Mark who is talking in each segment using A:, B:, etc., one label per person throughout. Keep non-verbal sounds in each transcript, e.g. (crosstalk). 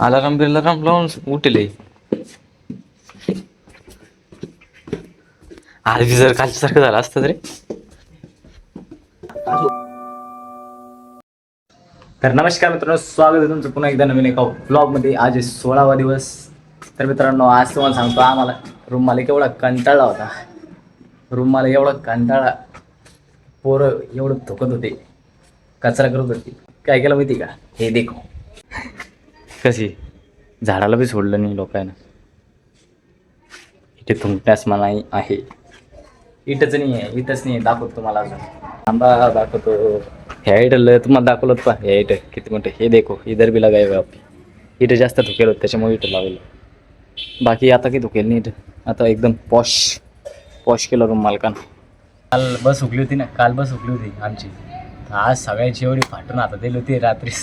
A: Alarm बिलाराम लावून उठले. आज जर कालच्यासारखं झालं असतं रे तर नमस्कार मित्रांनो स्वागत आहे तुमचं पुन्हा एकदा नवीन एका ब्लॉगमध्ये आज आहे सोळावा दिवस. तर मित्रांनो आज तुम्हाला सांगतो आम्हाला रूम मालिक केवढा कंटाळा होता. रूम मालिक एवढा कंटाळा. पोरं एवढं धोकत होते. कचरा करत होती. काय केलं माहिती का? हे देखो. कशी? झाडाला बी सोडलं नाही लोकांना इथे थुंकण्यास मनाई आहे. इथंच नाही आहे इथंच नाही आहे. दाखवतो तुम्हाला अजून. आंबा दाखवतो. ह्या इथं तुम्हाला दाखवलं होतं पा ह्या इट किती मोठं. हे देखो इधर बी लगाय आपली इट जास्त धुकेल होतं त्याच्यामुळे इट लावलं बाकी आता काही धुकेल नाही इथं. आता एकदम पॉश पॉश केलं रूम मालकानं. काल बस उकली होती ना काल बस उकली होती आमची. आज सगळ्यांची एवढी फाटून आता दिली होती रात्रीच.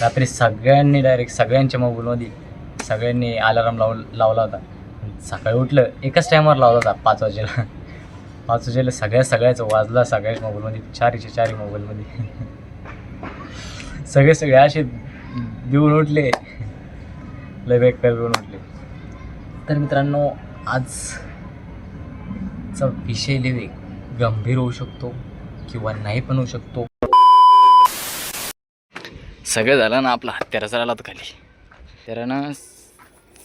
A: रात्री सगळ्यांनी डायरेक्ट सगळ्यांच्या मोबाईलमध्ये सगळ्यांनी अलाराम लाव लावला होता. सकाळी उठलं एकाच टायमावर लावला होता पाच वाजेला. पाच वाजेला सगळ्या सगळ्याचं वाजला सगळ्याच मोबाईलमध्ये चारीच्या चारी मोबाईलमध्ये सगळे सगळे असे देऊन उठले. लय बेकार देऊन उठले. तर मित्रांनो आजचा विषय लिहिले गंभीर होऊ शकतो किंवा नाही पण होऊ शकतो. सगळं झालं ना आपला हत्याराचा आला तर खाली हत्यारानं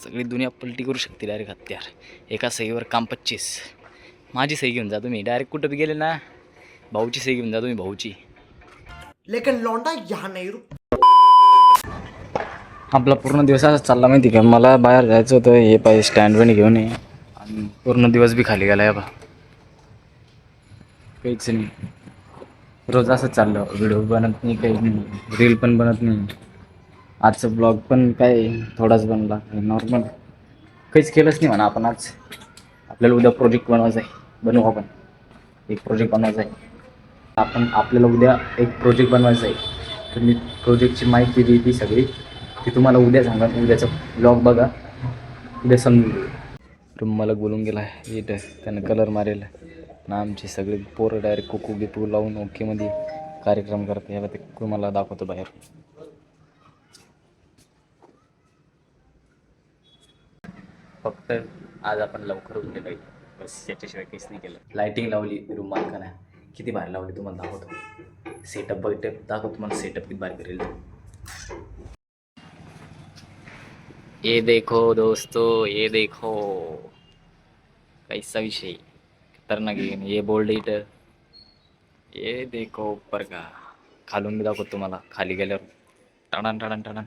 A: सगळी दुनिया पलटी करू शकते डायरेक्ट हत्यार. एका सहीवर काम पच्चीस. माझी सही घेऊन जा तुम्ही. डायरेक्ट कुठं गेले ना भाऊची सही घेऊन जा तुम्ही भाऊची.
B: लेकिन लौंडा यहाँ नहीं
A: आपला पूर्ण दिवस असा चालला माहिती का? मला बाहेर जायचं होतं हे पाहिजे स्टँडवर घेऊन ये. आणि पूर्ण दिवस बी खाली गेला बा. काहीच नाही. रोज असं चाललं. व्हिडिओ बनत नाही काही. नाही रील पण बनत नाही. आजचं ब्लॉग पण काय थोडाच बनला. नॉर्मल. काहीच केलंच नाही म्हणा आपण आज. आपल्याला उद्या प्रोजेक्ट बनवायचा आहे. बनवू आपण. एक प्रोजेक्ट बनवायचा आहे. आपण आपल्याला उद्या एक प्रोजेक्ट बनवायचा आहे. तर मी प्रोजेक्टची माहिती दिली ती सगळी. ती तुम्हाला उद्या सांगा. उद्याचा ब्लॉग बघा. उद्या समजून रूम मला बोलून गेला. आहे. त्यानं कलर मारेल. ना आमचे सगळे पोरं डायरेक्ट कुकू बिकू लावून ओकेमध्ये कार्यक्रम करते हे ते तुम्हाला दाखवतो बाहेर. फक्त आज आपण लवकर उठले पाहिजे. बस याच्याशिवाय काहीच नाही केलं. लाईटिंग लावली रूम मालकानं किती भारी लावली तुम्हाला दाखवतो. सेटअप बघितलं दाखवतो तुम्हाला सेटअप किती भारी करेल. ये देखो दोस्तों ये देखो. कैसा विषय. खतरनाक आहे. ये बोल्ड इट ये देखो ऊपर का. खालून मी दाखवतो तुम्हाला. खाली गेल्यावर. टणन टणन टणन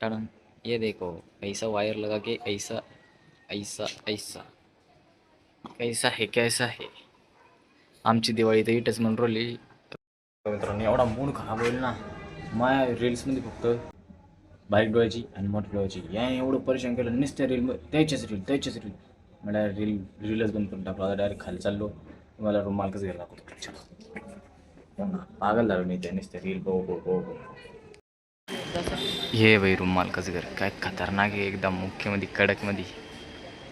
A: टणन ये देखो. ऐसा वायर लगा के ऐसा ऐसा ऐसा. कैसा है कैसा है. आमची दिवाळी तर इटच म्हणून रोली मित्रांनो एवढा मूड खराब होईल ना. माया रील्समध्ये फक्त बारीक डोळ्याची आणि मोठ्या डोळ्याची. या एवढं परेशान केलं. नुसत्या रील त्याच्याच रील त्याच्याच रील मला रील रीलच बंद करून टाकलो आता डायरेक्ट खाली चाललो. मला रूम मालकच घ्यायला लागतो. पागल झालो मी त्या ते रील बघू बघू बघू हे भाई रूम मालकाचं घर. काय खतरनाक आहे एकदम मुख्यमध्ये कडकमध्ये.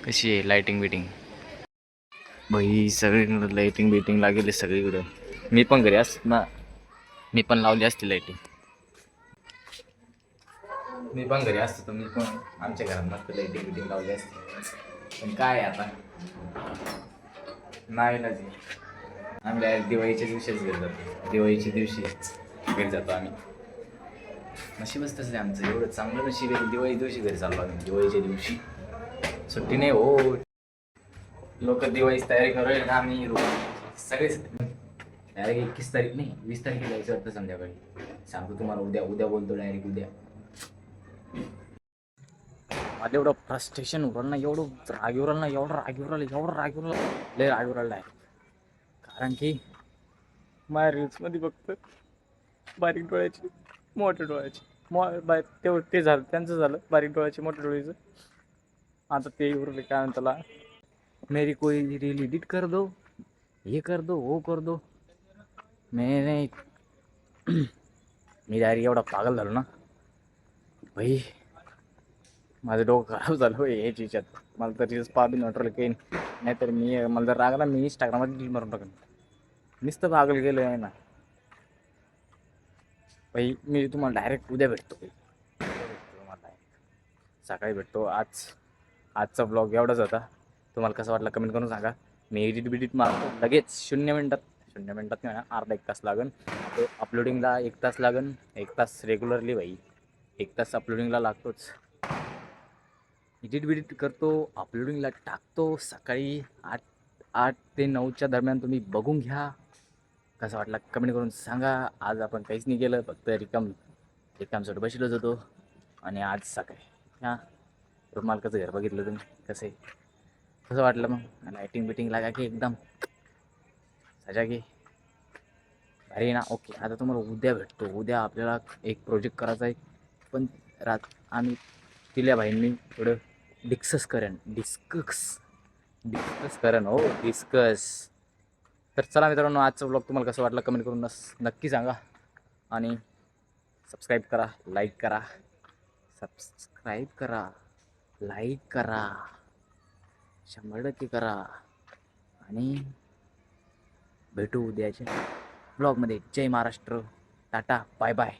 A: कशी आहे लाईटिंग बिटिंग? भाई सगळीकडं लाईटिंग बिटिंग लागेल सगळीकडं. मी पण घरी असत ना मी पण लावली असते लाईटिंग मी पण घरी असतो तर मी पण आमच्या घरात मस्त लाईटिंग बिटिंग लावली असते. पण काय आता? नाही ना जी आम्ही डायरेक्ट दिवाळीच्या दिवशीच घरी जातो. दिवाळीच्या दिवशी घरी जातो आम्ही. नशीबच तसं आहे आमचं. एवढं चांगलं नशीब आहे दिवाळी दिवशी घरी चाललो आम्ही दिवाळीच्या दिवशी. सुट्टी नाही हो. लोक दिवाळीची तयारी करूया ना आम्ही सगळेच डायरेक्ट एकवीस तारीख नाही वीस तारखेला जायचं वाटतं संध्याकाळी. सांगतो तुम्हाला उद्या उद्या बोलतो डायरेक्ट उद्या. मला एवढं फ्रस्ट्रेशन उरलं ना एवढं राग उरलं ना एवढं राग उरलं एवढं राग उरलं लय राग उरलं आहे. कारण की माझ्या रील्समध्ये फक्त बारीक डोळ्याची मोठ्या डोळ्याची. मो बाय ते ते झालं त्यांचं झालं बारीक डोळ्याचे मोठ्या डोळ्याचं. आता ते उरले काय म्हणतात त्याला मेरी कोई रील एडिट कर दो ये कर दो वो कर दो. मैंने (clears throat) मी डायरेक्ट एवढा पागल झालो ना. भाई माझं डोकं खराब झालं होय याच्या याच्यात. मला तर रील्स पाहून नॉटरल काही नाहीतर मी मला जर रागला मी इंस्टाग्राममध्ये डील मारून टाकेन. नुसतं पागल गेलं आहे ना. भाई मी तुम्हाला डायरेक्ट उद्या भेटतो तुम्हाला सकाळी भेटतो. आज आजचा ब्लॉग एवढाच होता. तुम्हाला कसं वाटलं कमेंट करून सांगा. मी एडिट बिडिट मारतो. लगेच शून्य मिनटात शून्य मिनटात नाही म्हणा अर्धा एक तास लागन. तो अपलोडिंगला एक तास लागन. एक तास रेग्युलरली भाई एक तास अपलोडिंगला लागतोच. एडिट बिडिट करतो अपलोडिंगला टाकतो. सकाळी आठ आठ ते नऊच्या दरम्यान तुम्ही बघून घ्या. कसं वाटलं कमेंट करून सांगा. आज आपण काहीच नाही केलं फक्त रिकाम रिकामसोट बसलोच होतो. आणि आज सकाळी हां? रुमालकाचं घर बघितलं तुम्ही? कसं आहे? कसं वाटलं मग? लाईटिंग बिटिंग लागा की एकदम? सजा की? भारी ना? ओके आता तुम्हाला उद्या भेटतो. उद्या आपल्याला एक प्रोजेक्ट करायचा आहे. पण रात आम्ही तिल्या भाईंनी थोडं डिस्कस करेन. डिस्कस. डिस्कस करेन. हो डिस्कस. तर चला मित्रांनो आजचा ब्लॉग तुम्हाला कसं वाटलं कमेंट करून नक्की सांगा. आणि सबस्क्राईब करा लाईक करा. सबस्क्राईब करा लाईक करा. शंभर टक्के करा. आणि भेटू उद्याच्या ब्लॉगमध्ये जय महाराष्ट्र. टाटा. Bye bye.